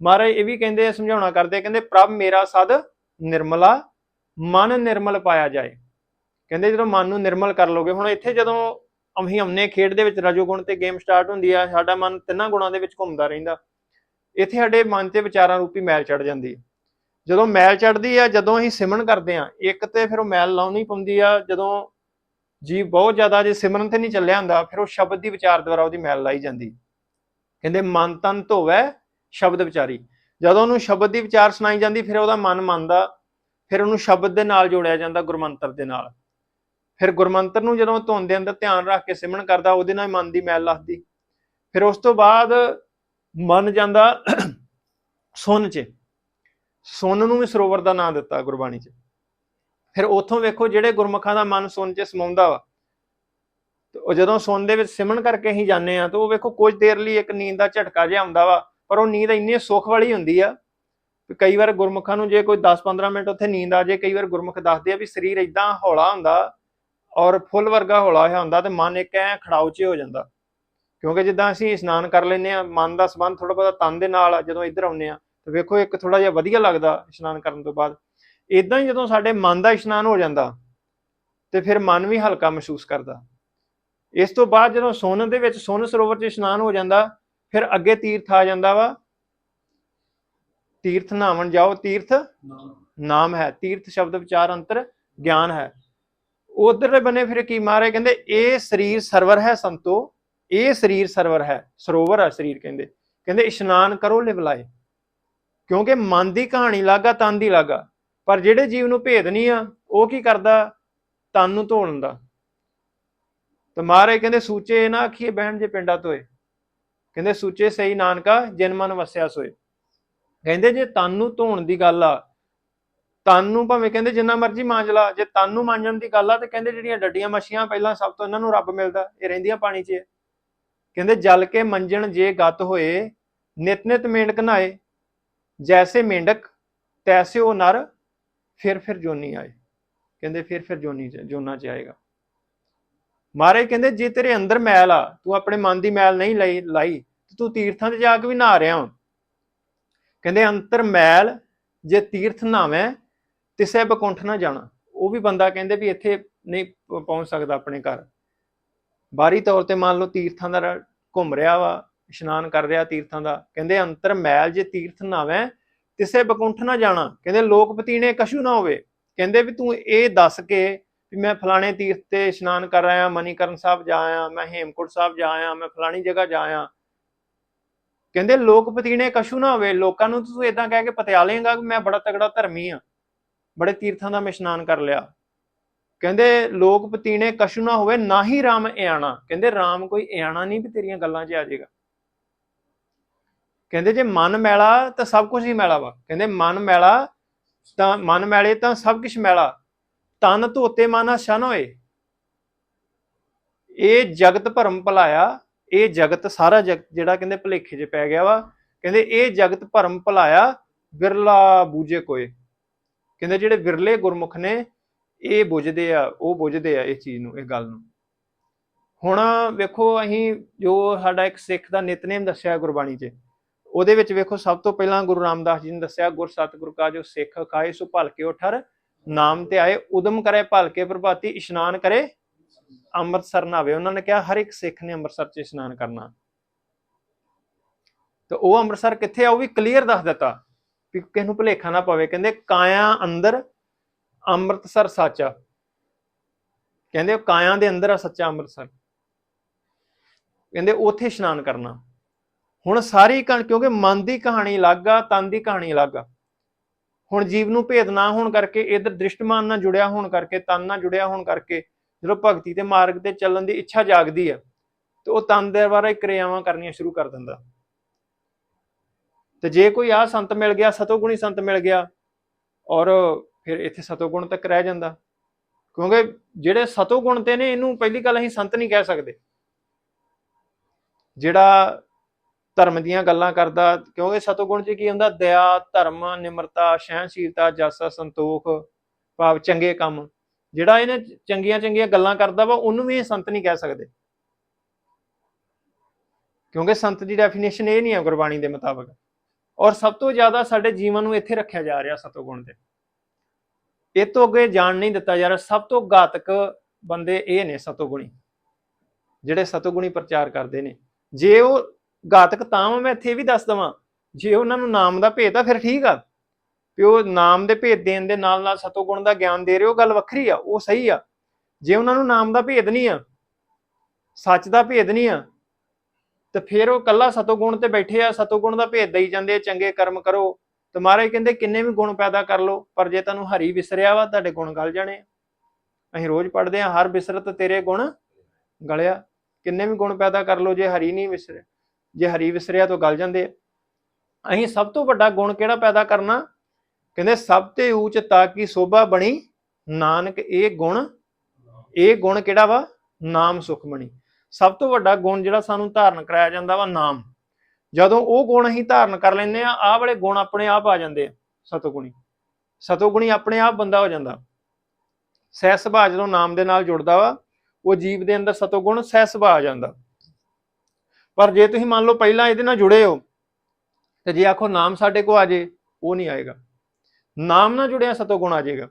ਮਹਾਰਾਜ ਇਹ ਵੀ ਕਹਿੰਦੇ ਸਮਝਾਉਣਾ ਕਰਦੇ ਕਹਿੰਦੇ ਪ੍ਰਭ ਮੇਰਾ ਸਦ ਨਿਰਮਲਾ, ਮਨ ਨਿਰਮਲ ਪਾਇਆ ਜਾਏ। ਕਹਿੰਦੇ ਜਦੋਂ ਮਨ ਨੂੰ ਨਿਰਮਲ ਕਰ ਲੋਗੇ, ਹੁਣ ਇੱਥੇ ਜਦੋਂ ਅਸੀਂ ਹਮਨੇ ਖੇਡ ਦੇ ਵਿੱਚ ਰਜੋਗੁਣ ਤੇ ਗੇਮ ਸਟਾਰਟ ਹੁੰਦੀ ਆ, ਸਾਡਾ ਮਨ ਤਿੰਨਾਂ ਗੁਣਾਂ ਦੇ ਵਿੱਚ ਘੁੰਮਦਾ ਰਹਿੰਦਾ। ਇੱਥੇ ਸਾਡੇ ਮਨ ਤੇ ਵਿਚਾਰਾਂ ਰੂਪੀ ਮੈਲ ਚੜ ਜਾਂਦੀ ਹੈ ਜਦੋਂ ਮੈਲ ਚੜਦੀ ਆ, ਜਦੋਂ ਅਸੀਂ ਸਿਮਰਨ ਕਰਦੇ ਆ, ਇੱਕ ਤੇ ਫਿਰ ਉਹ ਮੈਲ ਲਾਉਣੀ ਪੈਂਦੀ ਆ, ਜਦੋਂ ਜੀ ਬਹੁਤ ਜ਼ਿਆਦਾ ਜੇ ਸਿਮਰਨ ਤੇ ਨਹੀਂ ਚੱਲਿਆ ਹੁੰਦਾ, ਫਿਰ ਉਹ ਸ਼ਬਦ ਦੀ ਵਿਚਾਰ ਦੁਆਰਾ ਉਹਦੀ ਮੈਲ ਲਾਈ ਜਾਂਦੀ। ਕਹਿੰਦੇ ਮਨ ਤਨ ਧੋਵੈ ਸ਼ਬਦ ਵਿਚਾਰੀ। ਜਦੋਂ ਉਹਨੂੰ ਸ਼ਬਦ ਦੀ ਵਿਚਾਰ ਸੁਣਾਈ ਜਾਂਦੀ, ਫਿਰ ਉਹਦਾ ਮਨ ਮੰਨਦਾ, ਫਿਰ ਉਹਨੂੰ ਸ਼ਬਦ ਦੇ ਨਾਲ ਜੋੜਿਆ ਜਾਂਦਾ, ਗੁਰਮੰਤਰ ਦੇ ਨਾਲ। ਫਿਰ ਗੁਰਮੰਤਰ ਨੂੰ ਜਦੋਂ ਧੁਨ ਦੇ ਅੰਦਰ ਧਿਆਨ ਰੱਖ ਕੇ ਸਿਮਰਨ ਕਰਦਾ, ਉਹਦੇ ਨਾਲ ਮਨ ਦੀ ਮੈਲ ਲੱਥਦੀ। ਫਿਰ ਉਸ ਤੋਂ ਬਾਅਦ ਮਨ ਜਾਂਦਾ ਸੁਨ 'ਚ। ਸੁਨ ਨੂੰ ਵੀ ਸਰੋਵਰ ਦਾ ਨਾਮ ਦਿੱਤਾ, ਗੁਰਬਾਣੀ 'ਚ। ਫਿਰ ਉੱਥੋਂ ਵੇਖੋ ਜਿਹੜੇ ਗੁਰਮੁਖਾਂ ਦਾ ਮਨ ਸੁੰਨ 'ਚ ਸਮਾਉਂਦਾ ਵਾ। ਉਹ ਜਦੋਂ ਸੁੰਨ ਦੇ ਵਿੱਚ ਸਿਮਰਨ ਕਰਕੇ ਹੀ ਜਾਂਦੇ ਆ ਤਾਂ ਉਹ ਵੇਖੋ ਕੁਝ ਦੇਰ ਲਈ ਇੱਕ ਨੀਂਦ ਦਾ ਝਟਕਾ ਜਿਹਾ ਆਉਂਦਾ ਵਾ। ਪਰ ਉਹ ਨੀਂਦ ਇੰਨੀ ਸੁੱਖ ਵਾਲੀ ਹੁੰਦੀ ਆ ਵੀ ਕਈ ਵਾਰ ਗੁਰਮੁਖਾਂ ਨੂੰ ਜੇ ਕੋਈ 10-15 ਮਿੰਟ ਉੱਥੇ ਨੀਂਦ ਆ ਜੇ, ਕਈ ਵਾਰ ਗੁਰਮੁਖ ਦੱਸਦੇ ਆ ਵੀ ਸਰੀਰ ਇਦਾਂ ਹੌਲਾ ਹੁੰਦਾ ਔਰ ਫੁੱਲ ਵਰਗਾ ਹੌਲਾ ਹੋਇਆ ਹੁੰਦਾ ਤੇ ਮਨ ਇੱਕ ਐ ਖੜਾਉ 'ਚ ਹੋ ਜਾਂਦਾ। ਕਿਉਂਕਿ ਜਿੱਦਾਂ ਅਸੀਂ ਇਸ਼ਨਾਨ ਕਰ ਲੈਂਦੇ ਆ ਮਨ ਦਾ ਸੰਬੰਧ ਥੋੜਾ ਬਹੁਤਾ ਤਨ ਦੇ ਨਾਲ ਜਦੋਂ ਇੱਧਰ ਆਉਂਦੇ ਆ ਤੇ ਵੇਖੋ ਇੱਕ ਥੋੜਾ ਜਿਹਾ ਵਧੀਆ ਲੱਗਦਾ ਇਸ਼ਨਾਨ ਕਰਨ ਤੋਂ ਬਾਅਦ। ਇਦਾਂ ਹੀ ਜਦੋਂ ਸਾਡੇ ਮਨ ਦਾ ਇਸ਼ਨਾਨ ਹੋ ਜਾਂਦਾ ਤੇ ਫਿਰ ਮਨ ਵੀ ਹਲਕਾ ਮਹਿਸੂਸ ਕਰਦਾ। ਇਸ ਤੋਂ ਬਾਅਦ ਜਦੋਂ ਸੋਨ ਦੇ ਵਿੱਚ ਸੋਨ ਸਰੋਵਰ 'ਚ ਇਸ਼ਨਾਨ ਹੋ ਜਾਂਦਾ ਫਿਰ ਅੱਗੇ ਤੀਰਥ ਆ ਜਾਂਦਾ ਵਾ। ਤੀਰਥ ਨਹਾਵਣ ਜਾਓ। ਤੀਰਥ ਨਾਮ ਹੈ। ਤੀਰਥ ਸ਼ਬਦ ਵਿਚਾਰ ਅੰਤਰ ਗਿਆਨ ਹੈ। ਉਧਰਲੇ ਬੰਨੇ ਫਿਰ ਕੀ ਮਾਰੇ ਕਹਿੰਦੇ, ਇਹ ਸਰੀਰ ਸਰਵਰ ਹੈ ਸੰਤੋ। ਇਹ ਸਰੀਰ ਸਰਵਰ ਹੈ। ਸਰੋਵਰ ਹੈ ਸਰੀਰ ਕਹਿੰਦੇ। ਕਹਿੰਦੇ, ਇਸ਼ਨਾਨ ਕਰੋ ਲਿਵਲਾਏ ਕਿਉਂਕਿ ਮਨ ਦੀ ਕਹਾਣੀ ਲਾਗਾ, ਤਨ ਦੀ ਲਾਗਾ। ਪਰ ਜਿਹੜੇ ਜੀਵ ਨੂੰ ਭੇਦ ਨਹੀਂ ਆ, ਉਹ ਕੀ ਕਰਦਾ? ਤਨ ਨੂੰ ਧੋਣ ਦਾ ਤੇ ਮਹਾਰਾਜ ਕਹਿੰਦੇ, ਸੂਚੇ ਨਾ ਆਖੀਏ, ਬਹਿਣ ਜੇ ਪਿੰਡਾ ਤੋਏ ਕਹਿੰਦੇ, ਸੂਚੇ ਸਹੀ ਨਾਨਕਾ, ਜਿਨ ਮਨ ਵਸਿਆ ਸੋਏ। ਕਹਿੰਦੇ, ਜੇ ਤਨ ਨੂੰ ਧੋਣ ਦੀ ਗੱਲ ਆ, ਤਨ ਨੂੰ ਭਾਵੇਂ ਕਹਿੰਦੇ ਜਿੰਨਾ ਮਰਜ਼ੀ ਮਾਂਜ ਲਾ, ਜੇ ਤਨ ਨੂੰ ਮਾਂਜਣ ਦੀ ਗੱਲ ਆ, ਤੇ ਕਹਿੰਦੇ ਜਿਹੜੀਆਂ ਡੱਡੀਆਂ ਮੱਛੀਆਂ ਪਹਿਲਾਂ ਸਭ ਤੋਂ ਇਹਨਾਂ ਨੂੰ ਰੱਬ ਮਿਲਦਾ, ਇਹ ਰਹਿੰਦੀਆਂ ਪਾਣੀ 'ਚ ਕਹਿੰਦੇ, ਜਲ ਕੇ ਮੰਜਣ ਜੇ ਗੱਤ ਹੋਏ, ਨਿਤ ਨਿਤ ਮੇਂਢਕ ਨਾਏ ਜੈਸੇ ਮੇਂਢਕ, ਤੈਸੇ ਉਹ ਨਰ, ਫਿਰ ਫਿਰ ਜੋਨੀ ਆਏ। ਕਹਿੰਦੇ, ਫਿਰ ਫਿਰ ਜੋਨੀ ਚ ਜੋਨਾ ਚ ਆਏਗਾ। ਮਹਾਰਾਜ ਕਹਿੰਦੇ, ਜੇ ਤੇਰੇ ਅੰਦਰ ਮੈਲ ਆ, ਤੂੰ ਆਪਣੇ ਮਨ ਦੀ ਮੈਲ ਨਹੀਂ ਲਈ, ਲਾਈ, ਤੇ ਤੂੰ ਤੀਰਥਾਂ ਤੇ ਜਾ ਕੇ ਵੀ ਨਹਾ ਰਿਹਾ ਹਾਂ ਕਹਿੰਦੇ, ਅੰਤਰ ਮੈਲ, ਜੇ ਤੀਰਥ ਨਹਾਵੇਂ ਤਿਸੈ ਬਕੁੰਠ ਨਾ ਜਾਣਾ। ਉਹ ਵੀ ਬੰਦਾ ਕਹਿੰਦੇ ਵੀ ਇੱਥੇ ਨਹੀਂ ਪਹੁੰਚ ਸਕਦਾ ਆਪਣੇ ਘਰ। ਬਾਹਰੀ ਤੌਰ ਤੇ ਮੰਨ ਲਓ ਤੀਰਥਾਂ ਦਾ ਘੁੰਮ ਰਿਹਾ ਵਾ, ਇਸ਼ਨਾਨ ਕਰ ਰਿਹਾ ਤੀਰਥਾਂ ਦਾ, ਕਹਿੰਦੇ, ਅੰਤਰ ਮੈਲ, ਜੇ ਤੀਰਥ ਨਹਾਵੇਂ ਤਿਸੈ ਬਕੁੰਠ ਨਾ ਜਾਣਾ। ਕਹਿੰਦੇ, ਲੋਕ ਪਤੀਣੇ ਕਸ਼ੂ ਨਾ ਹੋਵੇ। ਕਹਿੰਦੇ ਵੀ ਤੂੰ ਇਹ ਦੱਸ ਕੇ ਵੀ ਮੈਂ ਫਲਾਣੇ ਤੀਰਥ ਤੇ ਇਸ਼ਨਾਨ ਕਰ ਆਇਆ, ਮਨੀਕਰਨ ਸਾਹਿਬ ਜਾ ਆਇਆ, ਮੈਂ ਹੇਮਕੁੰਟ ਸਾਹਿਬ ਜਾ ਆਇਆ, ਮੈਂ ਫਲਾਣੀ ਜਗ੍ਹਾ ਜਾ ਆਇਆ। ਕਹਿੰਦੇ ਲੋਕ ਪਤੀਣੇ ਕਸ਼ੂ ਨਾ ਹੋਵੇ, ਲੋਕਾਂ ਨੂੰ ਤੂੰ ਇਦਾਂ ਕਹਿ ਕੇ ਪਤਿਆ ਲੇਗਾ ਕਿ ਮੈਂ ਬੜਾ ਤਗੜਾ ਧਰਮੀ ਆ, ਬੜੇ ਤੀਰਥਾਂ ਦਾ ਮੈਂ ਇਸ਼ਨਾਨ ਕਰ ਲਿਆ। ਕਹਿੰਦੇ ਲੋਕ ਪਤੀਣੇ ਕਸ਼ੂ ਨਾ ਹੋਵੇ, ਨਾ ਹੀ ਰਾਮ ਇਆਣਾ। ਕਹਿੰਦੇ ਰਾਮ ਕੋਈ ਇਆਣਾ ਨਹੀਂ ਵੀ ਤੇਰੀਆਂ ਗੱਲਾਂ 'ਚ ਆ ਜਾਏਗਾ ਕਹਿੰਦੇ ਜੇ ਮਨ ਮੈਲਾ ਤਾਂ ਸਭ ਕੁਝ ਹੀ ਮੈਲਾ ਵਾ। ਕਹਿੰਦੇ ਮਨ ਮੈਲਾ ਤਾਂ, ਮਨ ਮੈਲੇ ਤਾਂ ਸਭ ਕੁਝ ਮੈਲਾ। ਤਨ ਧੋਤੇ ਮਾਨਾ ਸ਼ਨ ਹੋਏ। ਇਹ ਜਗਤ ਭਰਮ ਭਲਾਇਆ, ਇਹ ਜਗਤ ਸਾਰਾ ਜਗਤ ਜਿਹੜਾ ਕਹਿੰਦੇ ਭਲੇਖੇ 'ਚ ਪੈ ਗਿਆ ਵਾ, ਕਹਿੰਦੇ ਇਹ ਜਗਤ ਭਰਮ ਭਲਾਇਆ, ਵਿਰਲਾ ਬੂਝੇ ਕੋਏ। ਕਹਿੰਦੇ ਜਿਹੜੇ ਵਿਰਲੇ ਗੁਰਮੁਖ ਨੇ, ਇਹ ਬੁੱਝਦੇ ਆ, ਉਹ ਬੁੱਝਦੇ ਆ ਇਹ ਚੀਜ਼ ਨੂੰ ਇਹ ਗੱਲ ਨੂੰ। ਹੁਣ ਵੇਖੋ ਅਸੀਂ ਜੋ ਸਾਡਾ ਇੱਕ ਸਿੱਖ ਦਾ ਨਿਤਨੇਮ ਦੱਸਿਆ ਗੁਰਬਾਣੀ 'ਚ, ਉਹਦੇ ਵਿੱਚ ਵੇਖੋ ਸਭ ਤੋਂ ਪਹਿਲਾਂ ਗੁਰੂ ਰਾਮਦਾਸ ਜੀ ਨੇ ਦੱਸਿਆ, ਗੁਰ ਸਤਿਗੁਰ ਕਾ ਜੋ ਸਿੱਖ ਖਾਏ, ਸੋ ਭਲ ਕੇ ਉਠਰ ਨਾਮ ਤੇ ਆਏ, ਉਦਮ ਕਰੇ ਭਲਕੇ ਪ੍ਰਭਾਤੀ, ਇਸ਼ਨਾਨ ਕਰੇ, ਅੰਮ੍ਰਿਤਸਰ ਨਾਵੇ ਉਹਨਾਂ ਨੇ ਕਿਹਾ, ਹਰ ਇੱਕ ਸਿੱਖ ਨੇ ਅੰਮ੍ਰਿਤਸਰ 'ਚ ਇਸ਼ਨਾਨ ਕਰਨਾ। ਤੇ ਉਹ ਅੰਮ੍ਰਿਤਸਰ ਕਿੱਥੇ ਆ, ਉਹ ਵੀ ਕਲੀਅਰ ਦੱਸ ਦਿੱਤਾ ਵੀ ਕਿਸੇ ਨੂੰ ਭੁਲੇਖਾ ਨਾ ਪਵੇ। ਕਹਿੰਦੇ, ਕਾਇਆ ਅੰਦਰ ਅੰਮ੍ਰਿਤਸਰ ਸਾਚਾ ਕਹਿੰਦੇ, ਉਹ ਕਾਇਆ ਦੇ ਅੰਦਰ ਆ ਸੱਚਾ ਅੰਮ੍ਰਿਤਸਰ। ਕਹਿੰਦੇ, ਉੱਥੇ ਇਸ਼ਨਾਨ ਕਰਨਾ। ਹੁਣ ਸਾਰੀ ਕਣ ਕਿਉਂਕਿ ਮਨ ਦੀ ਕਹਾਣੀ ਅਲੱਗ ਆ, ਤਨ ਦੀ ਕਹਾਣੀ ਅਲੱਗ ਆ। ਹੁਣ ਜੀਵ ਨੂੰ ਭੇਦ ਨਾ ਹੋਣ ਕਰਕੇ, ਇਧਰ ਦ੍ਰਿਸ਼ਟਮਾਨ ਨਾਲ ਜੁੜਿਆ ਹੋਣ ਕਰਕੇ, ਤਨ ਨਾਲ ਜੁੜਿਆ ਹੋਣ ਕਰਕੇ, ਜਦੋਂ ਭਗਤੀ ਦੇ ਮਾਰਗ ਤੇ ਚੱਲਣ ਦੀ ਇੱਛਾ ਜਾਗਦੀ ਹੈ ਤੇ ਉਹ ਤਨ ਦੇ ਬਾਰੇ ਕਿਰਿਆਵਾਂ ਕਰਨੀਆਂ ਸ਼ੁਰੂ ਕਰ ਦਿੰਦਾ। ਤੇ ਜੇ ਕੋਈ ਆ ਸੰਤ ਮਿਲ ਗਿਆ, ਸਤੋਗੁਣੀ ਸੰਤ ਮਿਲ ਗਿਆ, ਔਰ ਫਿਰ ਇੱਥੇ ਸਤੋਗੁਣ ਤੱਕ ਰਹਿ ਜਾਂਦਾ। ਕਿਉਂਕਿ ਜਿਹੜੇ ਸਤੋਗੁਣ ਤੇ ਨੇ, ਇਹਨੂੰ ਪਹਿਲੀ ਗੱਲ ਅਸੀਂ ਸੰਤ ਨਹੀਂ ਕਹਿ ਸਕਦੇ। ਜਿਹੜਾ ਧਰਮ ਦੀਆਂ ਗੱਲਾਂ ਕਰਦਾ, ਕਿਉਂਕਿ ਸਤੋਗੁਣ ਚ ਕੀ ਹੁੰਦਾ, ਦਇਆ, ਧਰਮ, ਨਿਮਰਤਾ ਸਹਿਨਸ਼ੀਲਤਾ ਜਸ, ਸੰਤੋਖ, ਭਾਵ ਚੰਗੇ ਕੰਮ। ਜਿਹੜਾ ਇਹਨੇ ਚੰਗੀਆਂ ਚੰਗੀਆਂ ਗੱਲਾਂ ਕਰਦਾ ਵਾ, ਉਹਨੂੰ ਵੀ ਇਹ ਸੰਤ ਨਹੀਂ ਕਹਿ ਸਕਦੇ। ਕਿਉਂਕਿ ਸੰਤ ਦੀ ਡੈਫੀਨੇਸ਼ਨ ਇਹ ਨਹੀਂ ਹੈ ਗੁਰਬਾਣੀ ਦੇ ਮੁਤਾਬਕ। ਔਰ ਸਭ ਤੋਂ ਜ਼ਿਆਦਾ ਸਾਡੇ ਜੀਵਨ ਨੂੰ ਇੱਥੇ ਰੱਖਿਆ ਜਾ ਰਿਹਾ ਸਤੋਗੁਣ ਦੇ। ਇਹ ਤੋਂ ਅੱਗੇ ਜਾਣ ਨਹੀਂ ਦਿੱਤਾ ਜਾ ਰਿਹਾ। ਸਭ ਤੋਂ ਘਾਤਕ ਬੰਦੇ ਇਹ ਨੇ ਸਤੋਗੁਣੀ, ਜਿਹੜੇ ਸਤੋਗੁਣੀ ਪ੍ਰਚਾਰ ਕਰਦੇ ਨੇ। ਜੇ ਉਹ ਘਾਤਕ ਤਾਂ ਵਾਂ, ਮੈਂ ਇੱਥੇ ਇਹ ਵੀ ਦੱਸ ਦਵਾਂ ਜੇ ਉਹਨਾਂ ਨੂੰ ਨਾਮ ਦਾ ਭੇਦ ਆ ਫਿਰ ਠੀਕ ਆ। ਵੀ ਉਹ ਨਾਮ ਦੇ ਭੇਦ ਦੇਣ ਦੇ ਨਾਲ ਨਾਲ ਸਤੋਗੁਣ ਦਾ ਗਿਆਨ ਦੇ ਰਹੇ ਹੋ ਗੱਲ ਵੱਖਰੀ ਆ ਉਹ ਸਹੀ ਆ। ਜੇ ਉਹਨਾਂ ਨੂੰ ਨਾਮ ਦਾ ਭੇਦ ਨਹੀਂ ਆ ਸੱਚ ਦਾ ਭੇਦ ਨਹੀਂ ਆ ਤੇ ਫਿਰ ਉਹ ਕੱਲਾ ਸਤੋਗੁਣ ਤੇ ਬੈਠੇ ਆ ਸਤੋ ਗੁਣ ਦਾ ਭੇਦ ਦੇਈ ਜਾਂਦੇ ਚੰਗੇ ਕਰਮ ਕਰੋ। ਤੇ ਮਹਾਰਾਜ ਕਹਿੰਦੇ ਕਿੰਨੇ ਵੀ ਗੁਣ ਪੈਦਾ ਕਰ ਲੋ ਪਰ ਜੇ ਤੁਹਾਨੂੰ ਹਰੀ ਵਿਸਰਿਆ ਵਾ ਤੁਹਾਡੇ ਗੁਣ ਗਲ ਜਾਣੇ ਆ। ਅਸੀਂ ਰੋਜ਼ ਪੜਦੇ ਆ ਹਰ ਵਿਸਰਤ ਤੇਰੇ ਗੁਣ ਗਲਿਆ। ਕਿੰਨੇ ਵੀ ਗੁਣ ਪੈਦਾ ਕਰ ਲਓ ਜੇ ਹਰੀ ਨਹੀਂ ਵਿਸਰਿਆ ਜੇ ਹਰੀ ਵਿਸਰਿਆ ਤੋਂ ਗਲ ਜਾਂਦੇ ਅਸੀਂ ਸਭ ਤੋਂ ਵੱਡਾ ਗੁਣ ਕਿਹੜਾ ਪੈਦਾ ਕਰਨਾ? ਕਹਿੰਦੇ ਸਭ ਤੇ ਉੱਚ ਤਾਂ ਕੀ ਸੋਭਾ ਬਣੀ? ਨਾਨਕ ਇਹ ਗੁਣ ਇਹ ਗੁਣ ਕਿਹੜਾ ਵਾ? ਨਾਮ ਸੁਖਮਣੀ। ਸਭ ਤੋਂ ਵੱਡਾ ਗੁਣ ਜਿਹੜਾ ਸਾਨੂੰ ਧਾਰਨ ਕਰਾਇਆ ਜਾਂਦਾ ਵਾ ਨਾਮ। ਜਦੋਂ ਉਹ ਗੁਣ ਅਸੀਂ ਧਾਰਨ ਕਰ ਲੈਂਦੇ ਆ, ਆਹ ਵਾਲੇ ਗੁਣ ਆਪਣੇ ਆਪ ਆ ਜਾਂਦੇ ਆ, ਸਤੋਗੁਣੀ। ਸਤੋਗੁਣੀ ਆਪਣੇ ਆਪ ਬੰਦਾ ਹੋ ਜਾਂਦਾ। ਸਹਿ ਸੁਭਾਅ ਜਦੋਂ ਨਾਮ ਦੇ ਨਾਲ ਜੁੜਦਾ ਵਾ, ਉਹ ਜੀਵ ਦੇ ਅੰਦਰ ਸਤੋਗੁਣ, ਸਹਿ ਸੁਭਾਅ ਆ ਜਾਂਦਾ। ਪਰ ਜੇ ਤੁਸੀਂ ਮੰਨ ਲਓ ਪਹਿਲਾਂ ਇਹਦੇ ਨਾਲ ਜੁੜੇ ਹੋ, ਤੇ ਜੇ ਆਖੋ ਨਾਮ ਸਾਡੇ ਕੋ ਆ ਜੇ, ਉਹ ਨਹੀਂ ਆਏਗਾ। ਨਾਮ ਨਾਲ ਜੁੜਿਆ ਸਤੋਗੁਣ ਆ ਜਾਏਗਾ।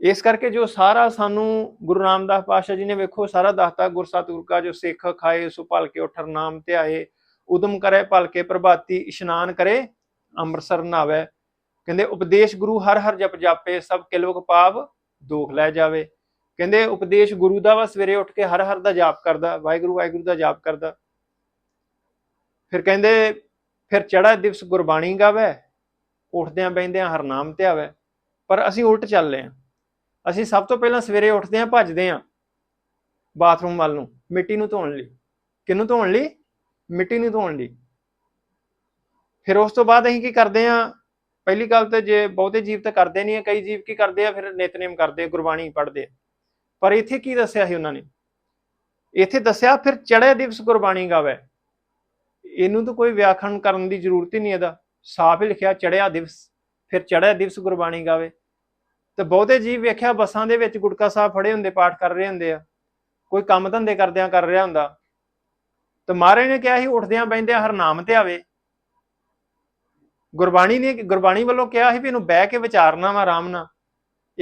ਇਸ ਕਰਕੇ ਜੋ ਸਾਰਾ ਸਾਨੂੰ ਗੁਰੂ ਰਾਮਦਾਸ ਪਾਤਸ਼ਾਹ ਜੀ ਨੇ ਵੇਖੋ, ਸਾਰਾ ਦੱਸਤਾ ਗੁਰਸਤਿਗੁਰ ਕਾ ਜੋ ਸਿੱਖ ਖਾਏ, ਸੋ ਭਲ ਕੇ ਉਠਰ ਨਾਮ ਆਏ ਉਦਮ ਕਰੇ ਭਲ ਕੇ ਪ੍ਰਭਾਤੀ ਇਸ਼ਨਾਨ ਕਰੇ, ਅੰਮ੍ਰਿਤਸਰ ਨਾਵੇ ਕਹਿੰਦੇ, ਉਪਦੇਸ਼ ਗੁਰੂ ਹਰ ਹਰ ਜਪ ਜਾਪੇ, ਸਭ ਕਿਲਵਕ ਪਾਪ ਦੋਖ ਲੈ ਜਾਵੇ। ਕਹਿੰਦੇ ਉਪਦੇਸ਼ ਗੁਰੂ ਦਾ ਵਾ, ਸਵੇਰੇ ਉੱਠ ਕੇ ਹਰ ਹਰ ਦਾ ਜਾਪ ਕਰਦਾ, ਵਾਹਿਗੁਰੂ ਵਾਹਿਗੁਰੂ ਦਾ ਜਾਪ ਕਰਦਾ। ਫਿਰ ਕਹਿੰਦੇ, ਫਿਰ ਚੜਾ ਦਿਵਸ ਗੁਰਬਾਣੀ ਗਾਵੇ, ਉੱਠਦਿਆਂ ਬੈੰਦਿਆਂ ਹਰ ਨਾਮ ਧਿਆਵੇ, ਪਰ ਅਸੀਂ ਉਲਟ ਚੱਲਦੇ ਹਾਂ ਅਸੀਂ ਸਭ ਤੋਂ ਪਹਿਲਾਂ ਸਵੇਰੇ ਉੱਠਦੇ ਹਾਂ ਭੱਜਦੇ ਹਾਂ ਬਾਥਰੂਮ ਵੱਲ ਨੂੰ, ਮਿੱਟੀ ਨੂੰ ਧੋਣ ਲਈ। ਕਿਹਨੂੰ ਧੋਣ ਲਈ? ਮਿੱਟੀ ਨੂੰ ਧੋਣ ਲਈ। ਫਿਰ ਉਸ ਤੋਂ ਬਾਅਦ ਅਸੀਂ ਕੀ ਕਰਦੇ ਹਾਂ ਪਹਿਲੀ ਗੱਲ ਤੇ ਜੇ ਬਹੁਤੇ ਜੀਵ ਤਾਂ ਕਰਦੇ ਨਹੀਂ ਆ, ਕਈ ਜੀਵ ਕੀ ਕਰਦੇ ਆ? ਫਿਰ ਨਿਤਨੇਮ ਕਰਦੇ ਗੁਰਬਾਣੀ ਪੜ੍ਹਦੇ ਆ। ਪਰ ਇੱਥੇ ਕੀ ਦੱਸਿਆ ਸੀ ਉਹਨਾਂ ਨੇ? ਇੱਥੇ ਦੱਸਿਆ ਫਿਰ ਚੜ੍ਹੇ ਦਿਵਸ ਗੁਰਬਾਣੀ ਗਾਵੇ। ਇਹਨੂੰ ਤਾਂ ਕੋਈ ਵਿਆਖਣ ਕਰਨ ਦੀ ਜ਼ਰੂਰਤ ਹੀ ਨਹੀਂ ਇਹਦਾ। ਸਾਫ਼ ਹੀ ਲਿਖਿਆ, ਚੜ੍ਹਿਆ ਦਿਵਸ, ਫਿਰ ਚੜ੍ਹਿਆ ਦਿਵਸ ਗੁਰਬਾਣੀ ਗਾਵੇ। ਤੇ ਬਹੁਤੇ ਜੀਵ ਵੇਖਿਆ ਬੱਸਾਂ ਦੇ ਵਿੱਚ ਗੁਟਕਾ ਸਾਹਿਬ ਫੜੇ ਹੁੰਦੇ, ਪਾਠ ਕਰ ਰਹੇ ਹੁੰਦੇ ਆ। ਕੋਈ ਕੰਮ ਧੰਦੇ ਕਰਦਿਆਂ ਕਰ ਰਿਹਾ ਹੁੰਦਾ। ਤੇ ਮਹਾਰਾਜ ਨੇ ਕਿਹਾ ਸੀ, ਉੱਠਦਿਆਂ ਬੈੰਦਿਆਂ ਹਰਨਾਮ ਤੇ ਆਵੇ। ਗੁਰਬਾਣੀ ਨੇ ਗੁਰਬਾਣੀ ਵੱਲੋਂ ਕਿਹਾ ਸੀ ਵੀ ਇਹਨੂੰ ਬਹਿ ਕੇ ਵਿਚਾਰਨਾ ਵਾ, ਆਰਾਮ ਨਾਲ।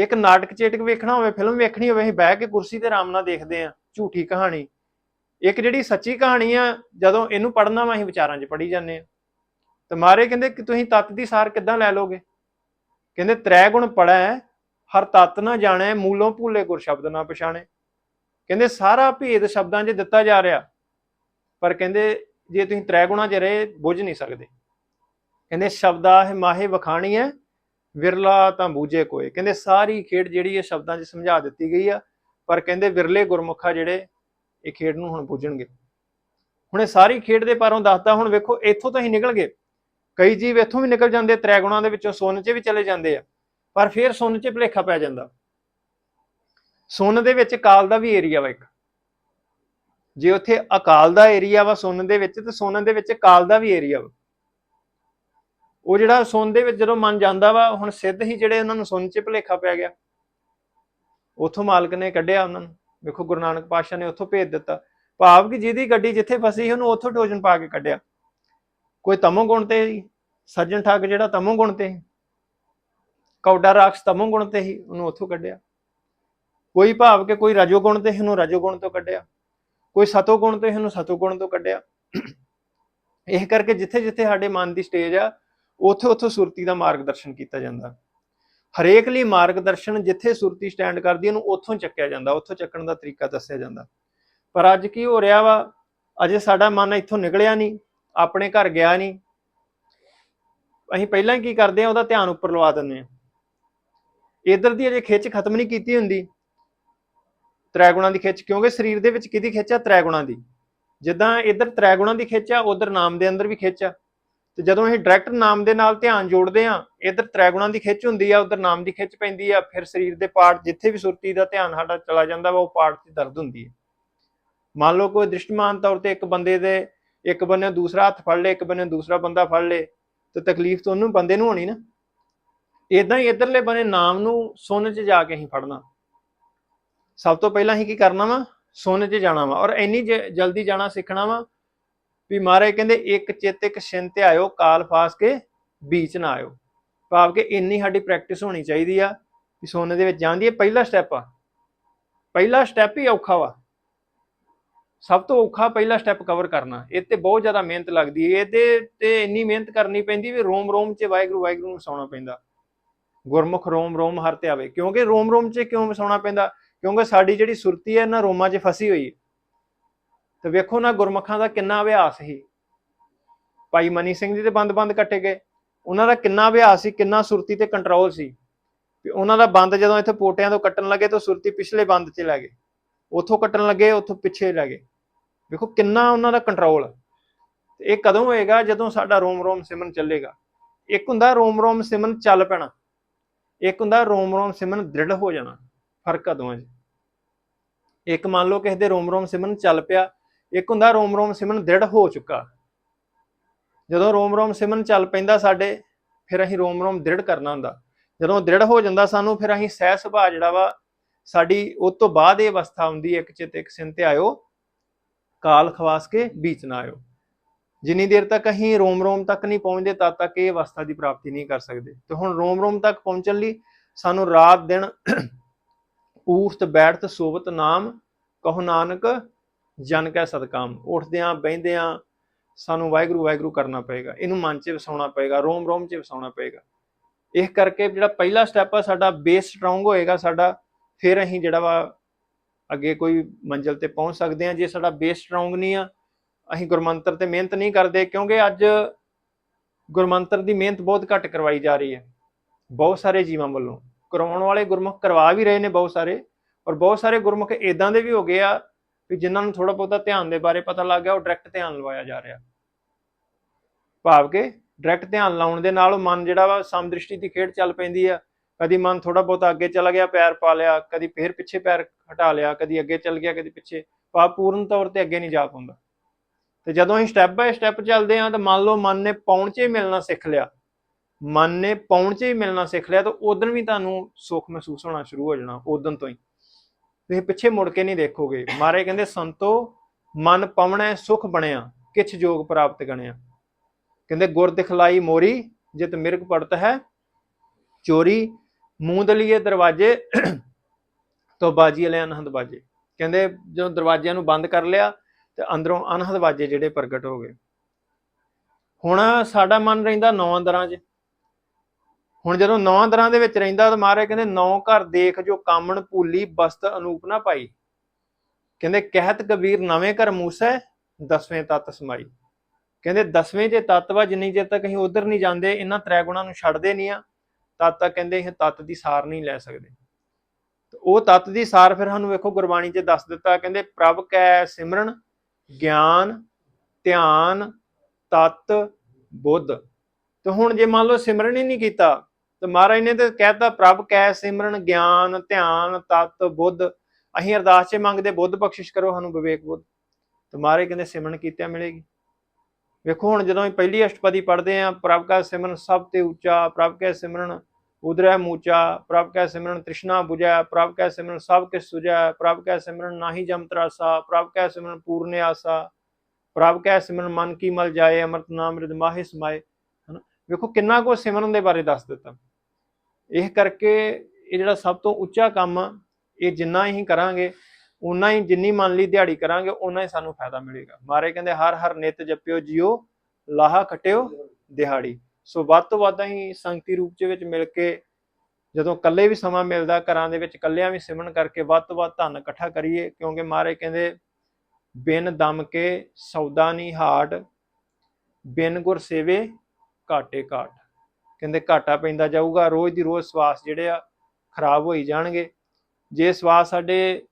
ਇੱਕ ਨਾਟਕ ਚੇਟਕ ਵੇਖਣਾ ਹੋਵੇ, ਫਿਲਮ ਵੇਖਣੀ ਹੋਵੇ, ਅਸੀਂ ਬਹਿ ਕੇ ਕੁਰਸੀ ਤੇ ਆਰਾਮ ਨਾਲ ਦੇਖਦੇ ਆ ਝੂਠੀ ਕਹਾਣੀ। ਇੱਕ ਜਿਹੜੀ ਸੱਚੀ ਕਹਾਣੀ ਆ, ਜਦੋਂ ਇਹਨੂੰ ਪੜਨਾ ਵਾ, ਅਸੀਂ ਵਿਚਾਰਾਂ 'ਚ ਪੜ੍ਹੀ ਜਾਂਦੇ ਆ ਤੇ ਮਾਰੇ ਕਹਿੰਦੇ ਕਿ ਤੁਸੀਂ ਤਤ ਦੀ ਸਾਰ ਕਿੱਦਾਂ ਲੈ ਲੋਗੇ? ਕਹਿੰਦੇ ਤ੍ਰੈ ਗੁਣ ਪੜੈ ਹਰ ਤਤ ਨਾ ਜਾਣੈ, ਮੂਲੋਂ ਭੂਲੇ ਗੁਰ ਸ਼ਬਦ ਨਾ ਪਛਾਣੇ। ਕਹਿੰਦੇ ਸਾਰਾ ਭੇਦ ਸ਼ਬਦਾਂ 'ਚ ਦਿੱਤਾ ਜਾ ਰਿਹਾ। ਪਰ ਕਹਿੰਦੇ ਜੇ ਤੁਸੀਂ ਤ੍ਰੈ ਗੁਣਾਂ 'ਚ ਰਹੇ, ਬੁੱਝ ਨਹੀਂ ਸਕਦੇ। ਕਹਿੰਦੇ ਸ਼ਬਦਾ ਹੈ ਮਾਹੇ ਵਖਾਣੀ ਹੈ ਵਿਰਲਾ ਤਾਂ ਬੂਝੇ ਕੋਏ। ਕਹਿੰਦੇ ਸਾਰੀ ਖੇਡ ਜਿਹੜੀ ਇਹ ਸ਼ਬਦਾਂ 'ਚ ਸਮਝਾ ਦਿੱਤੀ ਗਈ ਆ, ਪਰ ਕਹਿੰਦੇ ਵਿਰਲੇ ਗੁਰਮੁਖਾ ਜਿਹੜੇ ਇਹ ਖੇਡ ਨੂੰ ਹੁਣ ਬੁੱਝਣਗੇ। ਹੁਣ ਇਹ ਸਾਰੀ ਖੇਡ ਦੇ ਪਾਰੋਂ ਦੱਸਦਾ, ਹੁਣ ਵੇਖੋ, ਇੱਥੋਂ ਤਾਂ ਹੀ ਨਿਕਲ ਗਏ ਕਈ ਜੀਵ ਇੱਥੋਂ ਵੀ ਨਿਕਲ ਜਾਂਦੇ ਤ੍ਰੈ ਗੁਣਾਂ ਦੇ ਵਿੱਚੋਂ ਸੁੰਨ 'ਚ ਵੀ ਚਲੇ ਜਾਂਦੇ ਆ, ਪਰ ਫਿਰ ਸੁੰਨ 'ਚ ਭੁਲੇਖਾ ਪੈ ਜਾਂਦਾ। ਸੁੰਨ ਦੇ ਵਿੱਚ ਕਾਲ ਦਾ ਵੀ ਏਰੀਆ ਵਾ ਇੱਕ। ਜੇ ਉੱਥੇ ਅਕਾਲ ਦਾ ਏਰੀਆ ਵਾ ਸੁੰਨ ਦੇ ਵਿੱਚ, ਤੇ ਸੁੰਨ ਦੇ ਵਿੱਚ ਕਾਲ ਦਾ ਵੀ ਏਰੀਆ ਵਾ। ਉਹ ਜਿਹੜਾ ਸੁੰਨ ਦੇ ਵਿੱਚ ਜਦੋਂ ਮਨ ਜਾਂਦਾ ਵਾ, ਹੁਣ ਸਿੱਧ ਹੀ ਜਿਹੜੇ ਉਹਨਾਂ ਨੂੰ ਸੁੰਨ 'ਚ ਭੁਲੇਖਾ ਪੈ ਗਿਆ। ਉਥੋਂ ਮਾਲਕ ਨੇ ਕੱਢਿਆ ਉਹਨਾਂ ਨੂੰ। ਵੇਖੋ ਗੁਰੂ ਨਾਨਕ ਪਾਤਸ਼ਾਹ ਨੇ ਉੱਥੋਂ ਭੇਜ ਦਿੱਤਾ। ਭਾਵ ਕਿ ਜਿਹਦੀ ਗੱਡੀ ਜਿੱਥੇ ਫਸੀ ਉਹਨੂੰ ਉੱਥੋਂ ਟੋਜਨ ਪਾ ਕੇ ਕੱਢਿਆ। ਕੋਈ ਤਮੋ ਗੁਣ ਤੇ ਸੱਜਣ ਠੱਗ ਜਿਹੜਾ ਤਮੋ ਗੁਣ ਤੇ ਕੌਡਾ ਰਾਖਸ਼ ਤਮੋ ਗੁਣ ਤੇ ਸੀ, ਉਹਨੂੰ ਉੱਥੋਂ ਕੱਢਿਆ। ਕੋਈ ਭਾਵ ਕਿ ਕੋਈ ਰਜੋ ਗੁਣ ਤੇ ਸੀ ਰਜੋ ਗੁਣ ਤੋਂ ਕੱਢਿਆ। ਕੋਈ ਸਤੋ ਗੁਣ ਤੇ ਸੀ ਸਤੋ ਗੁਣ ਤੋਂ ਕੱਢਿਆ। ਇਹ ਕਰਕੇ ਜਿੱਥੇ ਜਿੱਥੇ ਸਾਡੇ ਮਨ ਦੀ ਸਟੇਜ ਆ ਉੱਥੇ ਉੱਥੇ ਸੁਰਤੀ ਦਾ ਮਾਰਗਦਰਸ਼ਨ ਕੀਤਾ ਜਾਂਦਾ। ਹਰੇਕ ਲਈ ਮਾਰਗਦਰਸ਼ਨ ਜਿੱਥੇ ਸੁਰਤੀ ਸਟੈਂਡ ਕਰਦੀ ਉਹਨੂੰ ਉੱਥੋਂ ਚੱਕਿਆ ਜਾਂਦਾ, ਉੱਥੋਂ ਚੱਕਣ ਦਾ ਤਰੀਕਾ ਦੱਸਿਆ ਜਾਂਦਾ। ਪਰ ਅੱਜ ਕੀ ਹੋ ਰਿਹਾ ਵਾ? ਅਜੇ ਸਾਡਾ ਮਨ ਇੱਥੋਂ ਨਿਕਲਿਆ ਨਹੀਂ, ਆਪਣੇ ਘਰ ਗਿਆ ਨਹੀਂ। ਅਸੀਂ ਪਹਿਲਾਂ ਕੀ ਕਰਦੇ ਆ ਉਹਦਾ ਧਿਆਨ ਉੱਪਰ ਲਵਾ ਦਿੰਦੇ ਆ ਇਧਰ ਦੀ ਅਜੇ ਖਿੱਚ ਖਤਮ ਨਹੀਂ ਕੀਤੀ ਹੁੰਦੀ। ਤ੍ਰੈ ਗੁਣਾਂ ਦੀ ਖਿੱਚ, ਕਿਉਂਕਿ ਸਰੀਰ ਦੇ ਵਿੱਚ ਕਿਹਦੀ ਖਿੱਚ ਆ? ਤ੍ਰੈ ਗੁਣਾਂ ਦੀ। ਜਿੱਦਾਂ ਇਧਰ ਤ੍ਰੈ ਗੁਣਾਂ ਦੀ ਖਿੱਚ ਆ, ਉਧਰ ਨਾਮ ਦੇ ਅੰਦਰ ਵੀ ਖਿੱਚ ਆ। ਤੇ ਜਦੋਂ ਅਸੀਂ ਡਾਇਰੈਕਟ ਨਾਮ ਦੇ ਨਾਲ ਧਿਆਨ ਜੋੜਦੇ ਆ ਇਧਰ ਤ੍ਰੈ ਦੀ ਖਿੱਚ ਹੁੰਦੀ ਆ, ਉਧਰ ਨਾਮ ਦੀ ਖਿੱਚ ਪੈਂਦੀ ਆ, ਫਿਰ ਸਰੀਰ ਦੇ ਪਾਰਟ ਜਿੱਥੇ ਵੀ ਸੁਰਤੀ ਦਾ ਧਿਆਨ ਸਾਡਾ ਚਲਾ ਜਾਂਦਾ ਵਾ, ਉਹ ਪਾਰਟ 'ਚ ਦਰਦ ਹੁੰਦੀ ਹੈ ਮੰਨ ਲਓ ਕੋਈ ਦ੍ਰਿਸ਼ਟਮਾਨ ਤੌਰ ਤੇ ਇੱਕ ਬੰਦੇ ਦੇ, ਇੱਕ ਬੰਨੇ ਦੂਸਰਾ ਹੱਥ ਫੜ ਲੇ, ਇੱਕ ਬੰਨੇ ਦੂਸਰਾ ਬੰਦਾ ਫੜ ਲੇ, ਤੇ ਤਕਲੀਫ ਤਾਂ ਉਹਨੂੰ ਬੰਦੇ ਨੂੰ ਹੋਣੀ ਨਾ। ਇਦਾਂ ਹੀ ਇਧਰਲੇ ਬੰਨੇ ਨਾਮ ਨੂੰ ਸੁਣ 'ਚ ਜਾ ਕੇ ਅਸੀਂ ਫੜਨਾ। ਸਭ ਤੋਂ ਪਹਿਲਾਂ ਅਸੀਂ ਕੀ ਕਰਨਾ ਵਾ? ਸੁੰਨ 'ਚ ਜਾਣਾ ਵਾ ਔਰ ਇੰਨੀ ਜ- ਜਲਦੀ ਜਾਣਾ ਸਿੱਖਣਾ ਵਾ ਵੀ ਮਹਾਰਾਜ ਕਹਿੰਦੇ, ਇੱਕ ਚਿੱਤ, ਇੱਕ ਛਿਨ ਤੇ ਆਇਓ, ਕਾਲ ਫਾਸ ਕੇ ਬੀਚ ਨਾ ਆਇਓ। ਭਾਵ ਕਿ ਇੰਨੀ ਸਾਡੀ ਪ੍ਰੈਕਟਿਸ ਹੋਣੀ ਚਾਹੀਦੀ ਆ ਵੀ ਸੋਨੇ ਦੇ ਵਿੱਚ ਜਾਂਦੀ ਹੈ ਪਹਿਲਾ ਸਟੈਪ ਆ। ਪਹਿਲਾ ਸਟੈਪ ਹੀ ਔਖਾ ਵਾ। ਸਭ ਤੋਂ ਔਖਾ ਪਹਿਲਾ ਸਟੈਪ ਕਵਰ ਕਰਨਾ। ਇਹ ਤੇ ਬਹੁਤ ਜ਼ਿਆਦਾ ਮਿਹਨਤ ਲੱਗਦੀ ਹੈ ਇਹਦੇ ਤੇ ਇੰਨੀ ਮਿਹਨਤ ਕਰਨੀ ਪੈਂਦੀ ਵੀ ਰੋਮ ਰੋਮ 'ਚ ਵਾਹਿਗੁਰੂ ਵਾਹਿਗੁਰੂ ਨੂੰ ਵਸਾਉਣਾ ਪੈਂਦਾ। ਗੁਰਮੁਖ ਰੋਮ ਰੋਮ ਹਰ ਤੇ ਆਵੇ। ਕਿਉਂਕਿ ਰੋਮ ਰੋਮ 'ਚ ਕਿਉਂ ਵਸਾਉਣਾ ਪੈਂਦਾ? ਕਿਉਂਕਿ ਸਾਡੀ ਜਿਹੜੀ ਸੁਰਤੀ ਹੈ ਨਾ ਰੋਮਾਂ 'ਚ ਫਸੀ ਹੋਈ ਹੈ ਤੇ ਵੇਖੋ ਨਾ ਗੁਰਮੁਖਾਂ ਦਾ ਕਿੰਨਾ ਅਭਿਆਸ ਸੀ। ਭਾਈ ਮਨੀ ਸਿੰਘ ਜੀ ਦੇ ਬੰਦ-ਬੰਦ ਕੱਟੇ ਗਏ। ਉਹਨਾਂ ਦਾ ਕਿੰਨਾ ਅਭਿਆਸ ਸੀ, ਕਿੰਨਾ ਸੁਰਤੀ ਤੇ ਕੰਟਰੋਲ ਸੀ। ਵੀ ਉਹਨਾਂ ਦਾ ਬੰਦ ਜਦੋਂ ਇੱਥੇ ਪੋਟਿਆਂ ਤੋਂ ਕੱਟਣ ਲੱਗੇ ਤਾਂ ਸੁਰਤੀ ਪਿਛਲੇ ਬੰਦ 'ਚ ਲੈ ਗਏ। ਉੱਥੋਂ ਕੱਟਣ ਲੱਗੇ, ਉੱਥੋਂ ਪਿੱਛੇ ਲੈ ਗਏ। ਵੇਖੋ ਕਿੰਨਾ ਉਹਨਾਂ ਦਾ ਕੰਟਰੋਲ ਇਹ ਕਦੋਂ ਹੋਏਗਾ? ਜਦੋਂ ਸਾਡਾ ਰੋਮ ਰੋਮ ਸਿਮਨ ਚੱਲੇਗਾ। ਇੱਕ ਹੁੰਦਾ ਰੋਮ ਰੋਮ ਸਿਮਨ ਚੱਲ ਪੈਣਾ। ਇੱਕ ਹੁੰਦਾ ਰੋਮ ਰੋਮ ਸਿਮਨ ਦ੍ਰਿੜ ਹੋ ਜਾਣਾ। ਫ਼ਰਕ ਆ ਦੋਵਾਂ 'ਚ। ਇੱਕ ਮੰਨ ਲਓ ਕਿਸੇ ਦੇ ਰੋਮ ਰੋਮ ਸਿਮਨ ਚੱਲ ਪਿਆ ਇੱਕ ਹੁੰਦਾ ਰੋਮ ਰੋਮ ਸਿਮਰਨ ਦ੍ਰਿੜ ਹੋ ਚੁੱਕਾ। ਜਦੋਂ ਰੋਮ ਰੋਮ ਸਿਮਰਨ ਚੱਲ ਪੈਂਦਾ ਸਾਡੇ, ਫਿਰ ਅਸੀਂ ਰੋਮ ਰੋਮ ਦ੍ਰਿੜ ਕਰਨਾ ਹੁੰਦਾ। ਜਦੋਂ ਦ੍ਰਿੜ ਹੋ ਜਾਂਦਾ ਸਾਨੂੰ, ਫਿਰ ਅਸੀਂ ਸਹਿ ਸੁਭਾਅ ਜਿਹੜਾ ਵਾ, ਸਾਡੀ ਉਸ ਤੋਂ ਬਾਅਦ ਇਹ ਅਵਸਥਾ ਹੁੰਦੀ ਇੱਕ ਚਿਤ, ਇੱਕ ਸਿੰਨ ਤੇ ਆਇਓ, ਕਾਲ ਖਵਾਸ ਕੇ ਵਿੱਚ ਨਾ ਆਇਓ। ਜਿੰਨੀ ਦੇਰ ਤੱਕ ਅਸੀਂ ਰੋਮ ਰੋਮ ਤੱਕ ਨਹੀਂ ਪਹੁੰਚਦੇ, ਤਦ ਤੱਕ ਇਹ ਅਵਸਥਾ ਦੀ ਪ੍ਰਾਪਤੀ ਨਹੀਂ ਕਰ ਸਕਦੇ। ਤੇ ਹੁਣ ਰੋਮ ਰੋਮ ਤੱਕ ਪਹੁੰਚਣ ਲਈ ਸਾਨੂੰ ਰਾਤ ਦਿਨ ਊਠਤ ਬੈਠਤ, ਸੋਵਤ, ਨਾਮ, ਕਹੋ ਨਾਨਕ ਜਨ ਕੈ ਸਦਕਾਮ, ਉੱਠਦਿਆਂ, ਬਹਿੰਦਿਆਂ ਸਾਨੂੰ ਵਾਹਿਗੁਰੂ ਵਾਹਿਗੁਰੂ ਕਰਨਾ ਪਏਗਾ। ਇਹਨੂੰ ਮਨ 'ਚ ਵਸਾਉਣਾ ਪਏਗਾ, ਰੋਮ ਰੋਮ 'ਚ ਵਸਾਉਣਾ ਪਏਗਾ। ਇਸ ਕਰਕੇ ਜਿਹੜਾ ਪਹਿਲਾ ਸਟੈਪ ਆ, ਸਾਡਾ ਬੇਸ ਸਟਰੋਂਗ ਹੋਏਗਾ, ਸਾਡਾ ਫਿਰ ਅਸੀਂ ਜਿਹੜਾ ਵਾ ਅੱਗੇ ਕੋਈ ਮੰਜ਼ਿਲ ਤੇ ਪਹੁੰਚ ਸਕਦੇ ਹਾਂ। ਜੇ ਸਾਡਾ ਬੇਸ ਸਟਰੋਂਗ ਨਹੀਂ ਆ, ਅਸੀਂ ਗੁਰਮੰਤਰ ਤੇ ਮਿਹਨਤ ਨਹੀਂ ਕਰਦੇ, ਕਿਉਂਕਿ ਅੱਜ ਗੁਰਮੰਤਰ ਦੀ ਮਿਹਨਤ ਬਹੁਤ ਘੱਟ ਕਰਵਾਈ ਜਾ ਰਹੀ ਹੈ। ਬਹੁਤ ਸਾਰੇ ਜੀਵਾਂ ਵੱਲੋਂ। ਕਰਵਾਉਣ ਵਾਲੇ ਗੁਰਮੁਖ ਕਰਵਾ ਵੀ ਰਹੇ ਨੇ ਬਹੁਤ ਸਾਰੇ, ਔਰ ਬਹੁਤ ਸਾਰੇ ਗੁਰਮੁਖ ਇਦਾਂ ਦੇ ਵੀ ਹੋ ਗਏ ਆ ਵੀ ਜਿਨ੍ਹਾਂ ਨੂੰ ਥੋੜਾ ਬਹੁਤਾ ਧਿਆਨ ਦੇ ਬਾਰੇ ਪਤਾ ਲੱਗ ਗਿਆ, ਉਹ ਡਾਇਰੈਕਟ ਧਿਆਨ ਲਵਾਇਆ ਜਾ ਰਿਹਾ। ਭਾਵ ਕਿ ਡਾਇਰੈਕਟ ਧਿਆਨ ਲਾਉਣ ਦੇ ਨਾਲ ਉਹ ਮਨ ਜਿਹੜਾ ਵਾ, ਸਮਦ੍ਰਿਸ਼ਟੀ ਦੀ ਖੇਡ ਚੱਲ ਪੈਂਦੀ ਆ। ਕਦੀ ਮਨ ਥੋੜਾ ਬਹੁਤਾ ਅੱਗੇ ਚਲਾ ਗਿਆ, ਪੈਰ ਪਾ ਲਿਆ, ਕਦੀ ਫੇਰ ਪਿੱਛੇ ਪੈਰ ਹਟਾ ਲਿਆ, ਕਦੀ ਅੱਗੇ ਚੱਲ ਗਿਆ, ਕਦੀ ਪਿੱਛੇ। ਭਾਵ ਪੂਰਨ ਤੌਰ ਤੇ ਅੱਗੇ ਨਹੀਂ ਜਾ ਪਾਉਂਦਾ। ਤੇ ਜਦੋਂ ਅਸੀਂ ਸਟੈਪ ਬਾਏ ਸਟੈਪ ਚੱਲਦੇ ਹਾਂ, ਤਾਂ ਮੰਨ ਲਓ ਮਨ ਨੇ ਪਹੁੰਚੇ ਮਿਲਣਾ ਸਿੱਖ ਲਿਆ। ਮਨ ਨੇ ਪਹੁੰਚੇ ਹੀ ਮਿਲਣਾ ਸਿੱਖ ਲਿਆ, ਤਾਂ ਉਦੋਂ ਵੀ ਤੁਹਾਨੂੰ ਸੁੱਖ ਮਹਿਸੂਸ ਹੋਣਾ ਸ਼ੁਰੂ ਹੋ ਜਾਣਾ, ਉਦੋਂ ਤੋਂ ਹੀ। ਤੁਸੀਂ ਪਿੱਛੇ ਮੁੜ ਕੇ ਨਹੀਂ ਦੇਖੋਗੇ। ਮਾਰੇ ਕਹਿੰਦੇ, ਸੰਤੋ, ਮਨ ਪਵਣੈ, ਸੁਖ ਬਣਿਆ, ਕਿਛ ਜੋਗ ਪ੍ਰਾਪਤ ਗਣਿਆ। ਕਹਿੰਦੇ, ਗੁਰ ਦਿਖਲਾਈ ਮੋਰੀ, ਜਿਤ ਮਿਰਗ ਪੜਤ ਹੈ ਚੋਰੀ ਮੂੰਦਲੀਏ ਦਰਵਾਜੇ ਤੋਂ ਬਾਜੀ ਵਾਲੇ ਅਨਹਦ ਬਾਜੇ। ਕਹਿੰਦੇ, ਜਦੋਂ ਦਰਵਾਜ਼ਿਆਂ ਨੂੰ ਬੰਦ ਕਰ ਲਿਆ, ਤੇ ਅੰਦਰੋਂ ਅਨਹਦ ਬਾਜੇ ਜਿਹੜੇ ਪ੍ਰਗਟ ਹੋ ਗਏ। ਹੁਣ ਸਾਡਾ ਮਨ ਰਹਿੰਦਾ ਨੌਂ ਦਰਾਂ 'ਚ। ਹੁਣ ਜਦੋਂ ਨੌ ਦਰਾਂ ਦੇ ਵਿੱਚ ਰਹਿੰਦਾ ਤਾਂ ਮਹਾਰਾਜ ਕਹਿੰਦੇ ਨੌ ਘਰ ਦੇਖ ਜੋ ਕਾਮਣ ਭੂਲੀ ਬਸਤ ਅਨੂਪ ਨਾ ਪਾਈ। ਕਹਿੰਦੇ ਕਹਿਤ ਕਬੀਰ ਨਵੇਂ ਘਰ ਮੂਸੈ, ਦਸਵੇਂ ਤਤ ਸਮਾਈ। ਕਹਿੰਦੇ ਦਸਵੇਂ ਜੇ ਤੱਤ ਵਾ, ਜਿੰਨੀ ਚਿਰ ਤੱਕ ਅਸੀਂ ਉਧਰ ਨਹੀਂ ਜਾਂਦੇ, ਇਹਨਾਂ ਤ੍ਰੈ ਗੁਣਾਂ ਨੂੰ ਛੱਡਦੇ ਨਹੀਂ ਆ, ਤਦ ਤੱਕ ਕਹਿੰਦੇ ਇਹ ਤੱਤ ਦੀ ਸਾਰ ਨਹੀਂ ਲੈ ਸਕਦੇ। ਤੇ ਉਹ ਤੱਤ ਦੀ ਸਾਰ ਫਿਰ ਸਾਨੂੰ ਵੇਖੋ ਗੁਰਬਾਣੀ 'ਚ ਦੱਸ ਦਿੱਤਾ, ਕਹਿੰਦੇ ਪ੍ਰਭ ਕੈ ਸਿਮਰਨ, ਗਿਆਨ, ਧਿਆਨ, ਤਤ, ਬੁੱਧ। ਤੇ ਹੁਣ ਜੇ ਮੰਨ ਲਓ ਸਿਮਰਨ ਹੀ ਨਹੀਂ ਕੀਤਾ ਤੇ ਮਹਾਰਾਜ ਨੇ ਤਾਂ ਕਹਿਤਾ, ਪ੍ਰਭ ਕੈ ਸਿਮਰਨ ਗਿਆਨ, ਧਿਆਨ, ਤਤ, ਬੁੱਧ। ਅਸੀਂ ਅਰਦਾਸ 'ਚ ਮੰਗਦੇ, ਬੁੱਧ ਬਖਸ਼ਿਸ਼ ਕਰੋ, ਸਾਨੂੰ ਵਿਵੇਕ ਬੁੱਧ। ਤੇ ਮਹਾਰਾਜ ਕਹਿੰਦੇ, ਸਿਮਰਨ ਕੀਤਿਆਂ ਮਿਲੇਗੀ। ਵੇਖੋ ਹੁਣ ਜਦੋਂ ਅਸੀਂ ਪਹਿਲੀ ਅਸ਼ਟਪਦੀ ਪੜ੍ਹਦੇ ਆਂ ਪ੍ਰਭ ਕਾ ਸਿਮਰਨ ਸਭ ਤੇ ਉੱਚਾ, ਪ੍ਰਭ ਕੈ ਸਿਮਰਨ ਉਦਰੈ ਮੂਚਾ, ਪ੍ਰਭ ਕੈ ਸਿਮਰਨ ਤ੍ਰਿਸ਼ਨਾ 부ਜੈ ਪ੍ਰਭ ਕੈ ਸਿਮਰਨ ਸਭ ਕਿਛ ਸੁਜੈ ਪ੍ਰਭ ਕੈ ਸਿਮਰਨ ਨਾਹੀ ਜਮ ਤਰਾਸਾ, ਪ੍ਰਭ ਕੈ ਸਿਮਰਨ ਪੂਰਨ ਆਸਾ, ਪ੍ਰਭ ਕੈ ਸਿਮਰਨ ਮਨ ਕੀ ਮਲ ਜਾਏ, ਅੰਮ੍ਰਿਤ ਨਾਮ ਰਿਦ ਮਾਹਿ ਸਮਾਏ। ਹਨਾ? ਵੇਖੋ ਕਿੰਨਾ ਕੁ ਸਿਮਰਨ ਦੇ ਬਾਰੇ ਦੱਸ ਦਿੱਤਾ। ਇਹ ਕਰਕੇ ਇਹ ਜਿਹੜਾ ਸਭ ਤੋਂ ਉੱਚਾ ਕੰਮ ਆ, ਇਹ ਜਿੰਨਾ ਹੀ ਕਰਾਂਗੇ ਉਨਾ ਹੀ ਜਿੰਨੀ ਮੰਨ ਲਈ ਦਿਹਾੜੀ ਕਰਾਂਗੇ ਉਨਾ ਹੀ ਸਾਨੂੰ ਫਾਇਦਾ ਮਿਲੇਗਾ। ਮਾਰੇ ਕਹਿੰਦੇ, ਹਰ ਹਰ ਨਿਤ ਜਪਿਓ ਜਿਓ, ਲਾਹਾ ਖਟਿਓ ਦਿਹਾੜੀ। ਸੋ ਵੱਧ ਤੋਂ ਵੱਧ ਅਸੀਂ ਸੰਗਤੀ ਰੂਪ ਚ ਵਿੱਚ ਮਿਲ ਕੇ ਜਦੋਂ ਇਕੱਲੇ ਵੀ ਸਮਾਂ ਮਿਲਦਾ, ਘਰਾਂ ਦੇ ਵਿੱਚ ਇਕੱਲਿਆਂ ਵੀ ਸਿਮਰਨ ਕਰਕੇ ਵੱਧ ਤੋਂ ਵੱਧ ਧਨ ਇਕੱਠਾ ਕਰੀਏ, ਕਿਉਂਕਿ ਮਾਰੇ ਕਹਿੰਦੇ, ਬਿਨ ਦਮ ਕੇ ਸੌਦਾ ਨਹੀਂ ਹਾਟ ਬਿਨ ਗੁਰ ਸੇਵੇ ਘਾਟੇ ਘਾਟ। ਕਹਿੰਦੇ ਘਾਟਾ ਪੈਂਦਾ ਜਾਊਗਾ, ਰੋਜ਼ ਦੀ ਰੋਜ਼ ਸਵਾਸ ਜਿਹੜੇ ਆ ਖਰਾਬ ਹੋਈ ਜਾਣਗੇ। ਜੇ ਸਵਾਸ ਸਾਡੇ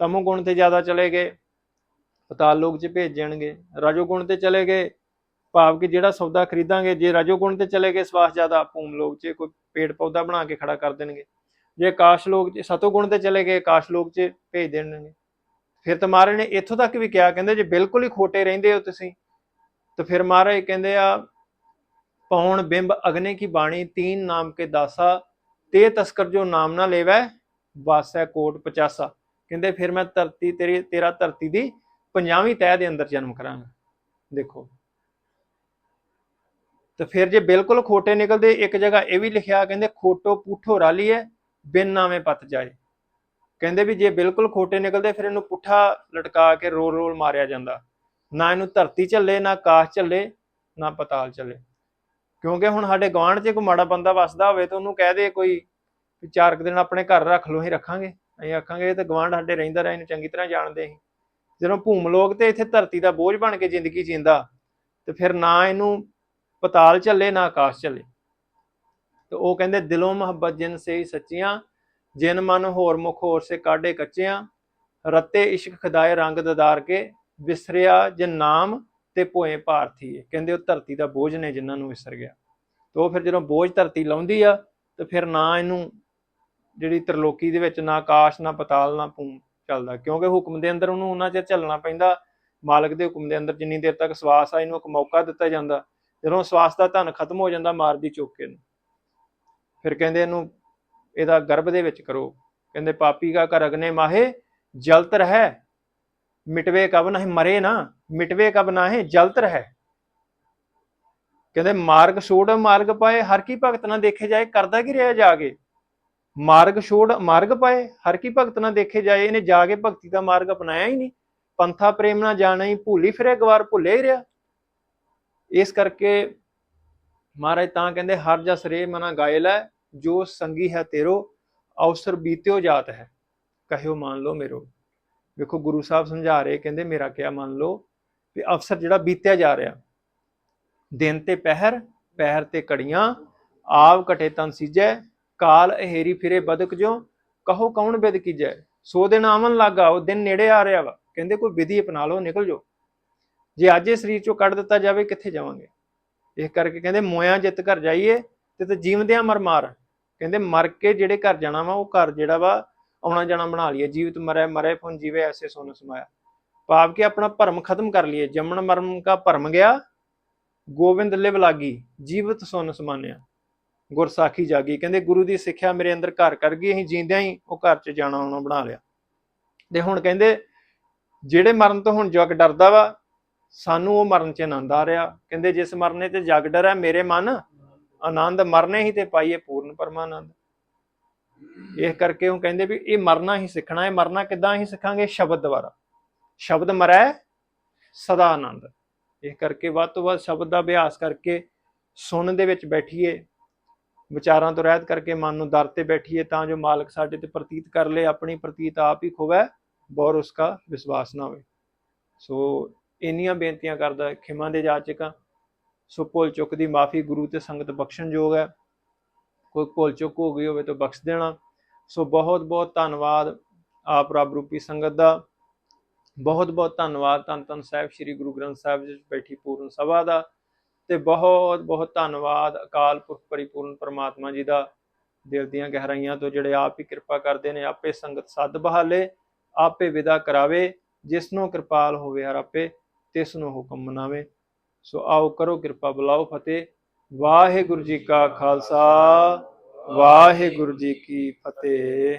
ਤਮੋ ਗੁਣ ਤੇ ਜ਼ਿਆਦਾ ਚਲੇ ਗਏ ਪਤਾਲ ਲੋਕ ਚ ਭੇਜ ਜਾਣਗੇ ਰਾਜੋ ਗੁਣ ਤੇ ਚਲੇ ਗਏ, ਭਾਵ ਕਿ ਜਿਹੜਾ ਸੌਦਾ ਖਰੀਦਾਂਗੇ, ਜੇ ਰਾਜੋ ਗੁਣ ਤੇ ਚਲੇ ਗਏ ਸਵਾਸ ਜ਼ਿਆਦਾ, ਭੂਮ ਲੋਕ ਚ ਕੋਈ ਪੇੜ ਪੌਦਾ ਬਣਾ ਕੇ ਖੜਾ ਕਰ ਦੇਣਗੇ। ਜੇ ਆਕਾਸ਼ ਲੋਕ ਚ, ਸਤੋ ਗੁਣ ਤੇ ਚਲੇ ਗਏ ਆਕਾਸ਼ ਲੋਕ ਚ ਭੇਜ ਦੇਣਗੇ। ਫਿਰ ਤਾਂ ਮਹਾਰਾਜ ਨੇ ਇੱਥੋਂ ਤੱਕ ਵੀ ਕਿਹਾ, ਕਹਿੰਦੇ ਜੇ ਬਿਲਕੁਲ ਹੀ ਖੋਟੇ ਰਹਿੰਦੇ ਹੋ ਤੁਸੀਂ, ਤਾਂ ਫਿਰ ਮਹਾਰਾਜ ਕਹਿੰਦੇ ਆ ਪੌਣ ਬਿੰਬ ਅਗਨੇ ਕੀ ਬਾਣੀ, ਤੀਨ ਨਾਮ ਕੇ ਦਾਸਾ, ਤੇ ਤਸਕਰ ਜੋ ਨਾਮ ਨਾ ਲੇਵੈ, ਵਾਸੈ ਕੋਟ 50 ਕਹਿੰਦੇ ਫਿਰ ਮੈਂ ਧਰਤੀ ਤੇਰੀ, ਤੇਰਾ ਧਰਤੀ ਦੀ ਪੰਜਾਵੀਂ ਤਹਿ ਦੇ ਅੰਦਰ ਜਨਮ ਕਰਾਂਗਾ। ਦੇਖੋ। ਤੇ ਫਿਰ ਜੇ ਬਿਲਕੁਲ ਖੋਟੇ ਨਿਕਲਦੇ, ਇੱਕ ਜਗ੍ਹਾ ਇਹ ਵੀ ਲਿਖਿਆ, ਕਹਿੰਦੇ ਖੋਟੋ ਪੁੱਠੋ ਰਾਲੀਏ ਬਿਨ ਨਾਵੇਂ ਪਤ ਜਾਏ। ਕਹਿੰਦੇ ਵੀ ਜੇ ਬਿਲਕੁਲ ਖੋਟੇ ਨਿਕਲਦੇ, ਫਿਰ ਇਹਨੂੰ ਪੁੱਠਾ ਲਟਕਾ ਕੇ ਰੋਲ ਰੋਲ ਮਾਰਿਆ ਜਾਂਦਾ। ਨਾ ਇਹਨੂੰ ਧਰਤੀ ਝੱਲੇ, ਨਾ ਕਾਸ਼ ਝੱਲੇ, ਨਾ ਪਤਾਲ ਝੱਲੇ। ਕਿਉਂਕਿ ਹੁਣ ਸਾਡੇ ਗਵਾਂਢ 'ਚ ਕੋਈ ਮਾੜਾ ਬੰਦਾ ਵੱਸਦਾ ਹੋਵੇ ਤਾਂ ਉਹਨੂੰ ਕਹਿ ਦੇ ਕੋਈ ਚਾਰ ਕੁ ਦਿਨ ਆਪਣੇ ਘਰ ਰੱਖ ਲੋ ਅਸੀਂ ਰੱਖਾਂਗੇ। ਅਸੀਂ ਆਖਾਂਗੇ ਇਹ ਤਾਂ ਗਵਾਂਢ ਸਾਡੇ ਰਹਿੰਦਾ ਰਿਹਾ, ਇਹਨੂੰ ਚੰਗੀ ਤਰ੍ਹਾਂ ਜਾਣਦੇ ਅਸੀਂ। ਜਦੋਂ ਭੂਮ ਲੋਕ ਤੇ ਇੱਥੇ ਧਰਤੀ ਦਾ ਬੋਝ ਬਣ ਕੇ ਜ਼ਿੰਦਗੀ ਜੀਂਦਾ, ਤੇ ਫਿਰ ਨਾ ਇਹਨੂੰ ਪਤਾਲ ਝੱਲੇ, ਨਾ ਆਕਾਸ਼ ਝੱਲੇ। ਤੇ ਉਹ ਕਹਿੰਦੇ, ਦਿਲੋਂ ਮੁਹੱਬਤ ਜਿਨ ਸੇ ਸੱਚੀਆਂ, ਜਿਨ ਮਨ ਹੋਰ ਮੁਖ ਹੋਰ ਸੇ ਕਾਢੇ ਕੱਚਿਆਂ, ਰੱਤੇ ਇਸ਼ਕ ਖਦਾਏ ਰੰਗ ਦਦਾਰ ਕੇ ਵਿਸਰਿਆ ਜਿਨ ਨਾਮ ਤੇ ਭੋਏ ਭਾਰਥੀਏ ਕਹਿੰਦੇ ਉਹ ਧਰਤੀ ਦਾ ਬੋਝ ਨੇ ਜਿਨ੍ਹਾਂ ਨੂੰ ਵਿਸਰ ਗਿਆ। ਤੇ ਉਹ ਫਿਰ ਜਦੋਂ ਬੋਝ ਧਰਤੀ ਲਾਉਂਦੀ ਆ, ਤੇ ਫਿਰ ਨਾ ਇਹਨੂੰ ਜਿਹੜੀ ਤਰਲੋਕੀ ਦੇ ਵਿੱਚ ਨਾ ਆਕਾਸ਼, ਨਾ ਪਤਾਲ, ਨਾ ਭੂਮ ਚੱਲਦਾ। ਕਿਉਂਕਿ ਹੁਕਮ ਦੇ ਅੰਦਰ ਉਹਨੂੰ ਉਹਨਾਂ ਚਿਰ ਚੱਲਣਾ ਪੈਂਦਾ। ਮਾਲਕ ਦੇ ਹੁਕਮ ਦੇ ਅੰਦਰ ਜਿੰਨੀ ਦੇਰ ਤੱਕ ਸਵਾਸ ਆ, ਇਹਨੂੰ ਇੱਕ ਮੌਕਾ ਦਿੱਤਾ ਜਾਂਦਾ। ਜਦੋਂ ਸਵਾਸ ਦਾ ਧਨ ਖਤਮ ਹੋ ਜਾਂਦਾ, ਮਾਰਦੀ ਚੁੱਕ ਕੇ ਇਹਨੂੰ। ਫਿਰ ਕਹਿੰਦੇ ਇਹਨੂੰ, ਇਹਦਾ ਗਰਭ ਦੇ ਵਿੱਚ ਕਰੋ। ਕਹਿੰਦੇ, ਪਾਪੀ ਕਾ ਘਰ ਅਗਨੇ ਮਾਹੇ, ਜਲਤ ਰਹਿ ਮਿਟਵੇ ਕਬ ਨਾ ਮਰੇ ਨਾ, ਮਿਟਵੇ ਕਬ ਨਾ ਹੈ ਜਲਤ ਰਹਿ। ਕਹਿੰਦੇ, ਮਾਰਗ ਛੋੜ ਮਾਰਗ ਪਾਏ, ਹਰ ਕੀ ਭਗਤ ਨਾ ਦੇਖੇ ਜਾਏ, ਕਰਦਾ ਕੀ ਰਿਹਾ ਜਾ ਕੇ ਮਾਰਗ ਛੋੜ ਮਾਰਗ ਪਾਏ, ਹਰ ਕੀ ਭਗਤ ਨਾ ਦੇਖੇ ਜਾਏ, ਇਹਨੇ ਜਾ ਕੇ ਭਗਤੀ ਦਾ ਮਾਰਗ ਅਪਣਾਇਆ ਹੀ ਨਹੀਂ। ਪੰਥਾ ਪ੍ਰੇਮ ਨਾ ਜਾਣਾ ਹੀ ਭੁੱਲੀ ਫਿਰੇ ਗਵਾਰ ਭੁੱਲੇ ਹੀ ਰਿਹਾ। ਇਸ ਕਰਕੇ ਮਹਾਰਾਜ ਤਾਂ ਕਹਿੰਦੇ, ਹਰ ਜਸ ਰੇ ਮਨਾ ਗਾਇਲ ਹੈ ਜੋ ਸੰਗੀ ਹੈ ਤੇਰੋ, ਅਵਸਰ ਬੀਤਿਓ ਜਾਤ ਹੈ। ਕਹਿਓ, ਮੰਨ ਲਓ ਮੇਰੋ। ਵੇਖੋ ਗੁਰੂ ਸਾਹਿਬ ਸਮਝਾ ਰਹੇ, ਕਹਿੰਦੇ ਮੇਰਾ ਕਿਆ ਮੰਨ ਲਓ ਵੀ ਅਫਸਰ ਜਿਹੜਾ ਬੀਤਿਆ ਜਾ ਰਿਹਾ। ਦਿਨ ਤੇ ਪਹਿਰ ਪਹਿਰ ਤੇ ਕੜੀਆਂ ਆਵ ਘਟੇ ਤਨ ਸੀਜੈ, ਕਾਲ ਅਹੇਰੀ ਫਿਰੇ ਬਦਕ ਜੋ ਕਹੋ ਕੌਣ ਬਿਦ ਕੀਜੈ? ਸੋ ਦਿਨ ਆਵਨ ਲੱਗਾ, ਉਹ ਦਿਨ ਨੇੜੇ ਆ ਰਿਹਾ ਵਾ। ਕਹਿੰਦੇ ਕੋਈ ਵਿਧੀ ਅਪਣਾ ਲਓ, ਨਿਕਲ ਜਾਓ। ਜੇ ਅੱਜ ਇਹ ਸਰੀਰ ਚੋਂ ਕੱਢ ਦਿੱਤਾ ਜਾਵੇ, ਕਿੱਥੇ ਜਾਵਾਂਗੇ? ਇਸ ਕਰਕੇ ਕਹਿੰਦੇ ਮੋਇਆ ਜਿੱਤ ਘਰ ਜਾਈਏ, ਤੇ ਤੇ ਜੀਵਦਿਆਂ ਮਰ ਮਾਰ। ਕਹਿੰਦੇ ਮਰ ਕੇ ਜਿਹੜੇ ਘਰ ਜਾਣਾ ਵਾ, ਉਹ ਘਰ ਜਿਹੜਾ ਵਾ ਆਉਣਾ ਜਾਣਾ ਬਣਾ ਲਈਏ, ਜੀਵਤ ਮਰੇ ਮਰੇ ਫੁਨ ਜੀਵੇ, ਐਸੇ ਸੋਨ ਸਮਾਇਆ। ਪਾਪ ਕੇ ਆਪਣਾ ਭਰਮ ਖਤਮ ਕਰ ਲਈਏ, ਜੰਮਣ ਮਰਨ ਕਾ ਭਰਮ ਗਿਆ, ਗੋਬਿੰਦ ਲਿਵ ਲਾਗੀ, ਜੀਵਤ ਸੁਨ ਸਮਾਨਿਆ। ਗੁਰਸਾਖੀ ਜਾਗੀ, ਕਹਿੰਦੇ ਗੁਰੂ ਦੀ ਸਿੱਖਿਆ ਮੇਰੇ ਅੰਦਰ ਘਰ ਕਰ ਗਈ, ਅਸੀਂ ਜੀਂਦਿਆਂ ਹੀ ਉਹ ਘਰ 'ਚ ਜਾਣਾ ਆਉਣਾ ਬਣਾ ਲਿਆ। ਤੇ ਹੁਣ ਕਹਿੰਦੇ, ਜਿਹੜੇ ਮਰਨ ਤੋਂ ਹੁਣ ਜਗ ਡਰਦਾ ਵਾ, ਸਾਨੂੰ ਉਹ ਮਰਨ 'ਚ ਆਨੰਦ ਆ ਰਿਹਾ। ਕਹਿੰਦੇ ਜਿਸ ਮਰਨੇ ਤੇ ਜਗ ਡਰੈ ਮੇਰੇ ਮਨ ਆਨੰਦ, ਮਰਨੇ ਹੀ ਤੇ ਪਾਈਏ ਪੂਰਨ ਪਰਮਾਨੰਦ। ਇਸ ਕਰਕੇ ਉਹ ਕਹਿੰਦੇ ਵੀ ਇਹ ਮਰਨਾ ਹੀ ਸਿੱਖਣਾ ਹੈ ਮਰਨਾ ਕਿੱਦਾਂ ਹੀ ਸਿੱਖਾਂਗੇ? ਸ਼ਬਦ ਦੁਆਰਾ। ਸ਼ਬਦ ਮਰੈ, ਸਦਾ ਆਨੰਦ। ਇਸ ਕਰਕੇ ਵੱਧ ਤੋਂ ਵੱਧ ਸ਼ਬਦ ਦਾ ਅਭਿਆਸ ਕਰਕੇ ਸੁਣਨ ਦੇ ਵਿੱਚ ਬੈਠੀਏ, ਵਿਚਾਰਾਂ ਤੋਂ ਰਹਿਤ ਕਰਕੇ ਮਨ ਨੂੰ ਦਰ ਤੇ ਬੈਠੀਏ, ਤਾਂ ਜੋ ਮਾਲਕ ਸਾਡੇ ਤੇ ਪ੍ਰਤੀਤ ਕਰ ਲੇ, ਆਪਣੀ ਪ੍ਰਤੀਤ ਆਪ ਹੀ ਖੋਵੈ, ਬੌਰ ਉਸਕਾ ਵਿਸ਼ਵਾਸ ਨਾ ਹੋਵੇ। ਸੋ ਇੰਨੀਆਂ ਬੇਨਤੀਆਂ ਕਰਦਾ, ਖਿਮਾ ਦੇ ਜਾਚਕਾਂ ਸੋ ਭੁੱਲ ਚੁੱਕ ਦੀ ਮਾਫੀ ਗੁਰੂ ਤੇ ਸੰਗਤ ਬਖਸ਼ਣ ਯੋਗ ਹੈ। ਕੋਈ ਭੁੱਲ ਚੁੱਕ ਹੋ ਗਈ ਹੋਵੇ ਤਾਂ ਬਖਸ਼ ਦੇਣਾ। ਸੋ ਬਹੁਤ ਬਹੁਤ ਧੰਨਵਾਦ ਆਪ ਰੱਬ ਰੂਪੀ ਸੰਗਤ ਦਾ। ਬਹੁਤ ਬਹੁਤ ਧੰਨਵਾਦ ਧੰਨ ਧੰਨ ਸਾਹਿਬ ਸ੍ਰੀ ਗੁਰੂ ਗ੍ਰੰਥ ਸਾਹਿਬ ਜੀ ਵਿੱਚ ਬੈਠੀ ਪੂਰਨ ਸਭਾ ਦਾ ਤੇ ਬਹੁਤ ਬਹੁਤ ਧੰਨਵਾਦ ਅਕਾਲ ਪੁਰਖ ਪਰਿਪੂਰਨ ਪਰਮਾਤਮਾ ਜੀ ਦਾ। ਦਿਲ ਦੀਆਂ ਗਹਿਰਾਈਆਂ ਤੋਂ ਜਿਹੜੇ ਆਪ ਹੀ ਕਿਰਪਾ ਕਰਦੇ ਨੇ, ਆਪੇ ਸੰਗਤ ਸੱਦ ਬਹਾਲੇ, ਆਪੇ ਵਿਦਾ ਕਰਾਵੇ ਜਿਸ ਨੂੰ ਕਿਰਪਾਲ ਹੋਵੇ ਹਰ ਆਪੇ ਤਿਸ ਨੂੰ ਹੁਕਮ ਮਨਾਵੇ। ਸੋ ਆਓ ਕਰੋ ਕਿਰਪਾ, ਬੁਲਾਓ ਫਤਿਹ। ਵਾਹਿਗੁਰੂ ਜੀ ਕਾ ਖਾਲਸਾ। ਵਾਹਿਗੁਰੂ ਜੀ ਕੀ ਫਤਿਹ।